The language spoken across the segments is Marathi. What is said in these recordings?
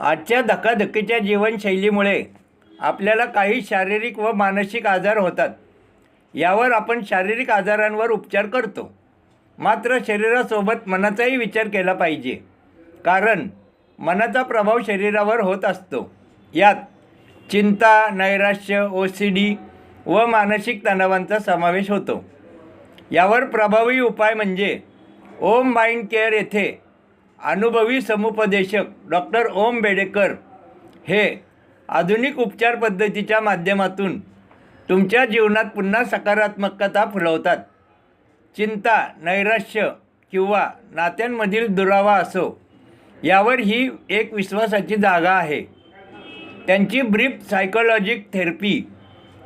आजच्या धकाधकीच्या जीवनशैलीमुळे आपल्याला काही शारीरिक व मानसिक आजार होतात. यावर आपण शारीरिक आजारांवर उपचार करतो. मात्र शरीरासोबत मनाचाही विचार केला पाहिजे. कारण मनाचा प्रभाव शरीरावर होत असतो. यात चिंता नैराश्य ओ सी डी व मानसिक तणावांचा समावेश होतो. यावर प्रभावी उपाय म्हणजे ओम माइंड केअर येथे अनुभवी समुपदेशक डॉक्टर ओम बेडेकर हे आधुनिक उपचार पद्धतीच्या माध्यमातून तुमच्या जीवनात पुन्हा सकारात्मकता फुलवतात. चिंता नैराश्य किंवा नात्यांमधील दुरावा असो यावर ही एक विश्वासाची जागा आहे. त्यांची ब्रीफ सायकोलॉजिक थेरपी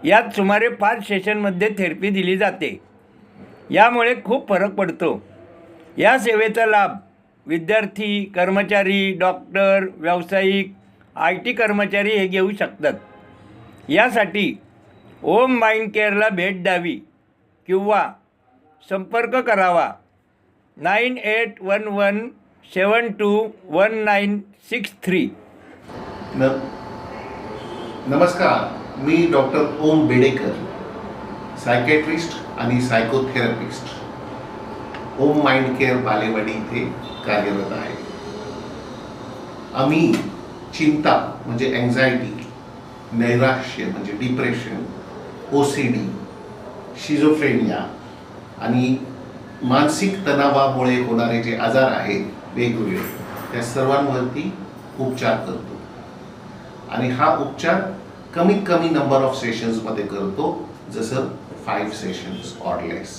यात सुमारे पाच सेशनमध्ये थेरपी दिली जाते. यामुळे खूप फरक पडतो. या सेवेचा लाभ विद्यार्थी कर्मचारी डॉक्टर व्यावसायिक आय टी कर्मचारी हे घेऊ शकतात. यासाठी ओम माइंड केअरला भेट द्यावी किंवा संपर्क करावा. Nine eight one one seven two one nine six three. न नमस्कार मी डॉक्टर ओम बेडेकर सायकॅट्रिस्ट आणि psychotherapist home mind care Balewadi इथे कार्यरत आहे. आम्ही चिंता म्हणजे अँझायटी नैराश्य म्हणजे depression O C D schizophrenia आणि मानसिक तणावामुळे होणारे जे आजार आहेत वेगवेगळे त्या सर्वांवरती उपचार करतो. आणि हा उपचार कमीत कमी नंबर ऑफ सेशन्समध्ये करतो जसं फाईव्ह सेशन्स ऑर लेस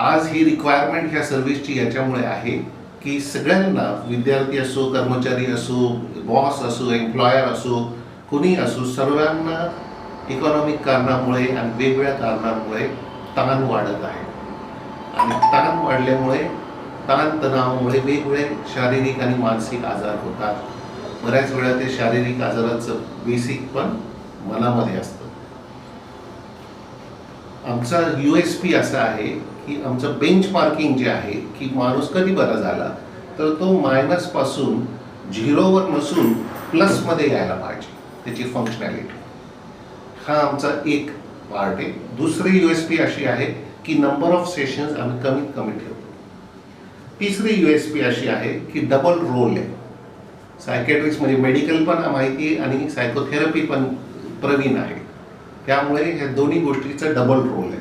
आज ही रिक्वायरमेंट ह्या सर्व्हिसची याच्यामुळे आहे की सगळ्यांना विद्यार्थी असो कर्मचारी असो बॉस असो एम्प्लॉयर असो कुणी असो सर्वांना इकॉनॉमिक कारणामुळे आणि वेगवेगळ्या कारणामुळे ताण वाढत आहे. आणि ताण वाढल्यामुळे ताण तणावामुळे वेगवेगळे शारीरिक आणि मानसिक आजार होतात. बऱ्याच वेळा ते शारीरिक आजाराचं बेसिक पण मनामध्ये असतं. आमचा यू एस पी असा आहे की आमचं बेंच मार्किंग जे आहे की माणूस कधी बरा झाला तर तो मायनसपासून झिरोवर नसून प्लसमध्ये यायला पाहिजे त्याची फंक्शनॅलिटी हा आमचा एक पार्ट आहे. दुसरी यू एस पी अशी आहे की नंबर ऑफ सेशन्स आम्ही कमीत कमी ठेवतो. तिसरी यू एस पी अशी आहे की डबल रोल आहे. सायकॅट्रिस्ट म्हणजे मेडिकल पण माहिती आणि सायकोथेरपी पण प्रवीण आहे. त्यामुळे ह्या दोन्ही गोष्टीचा डबल रोल आहे.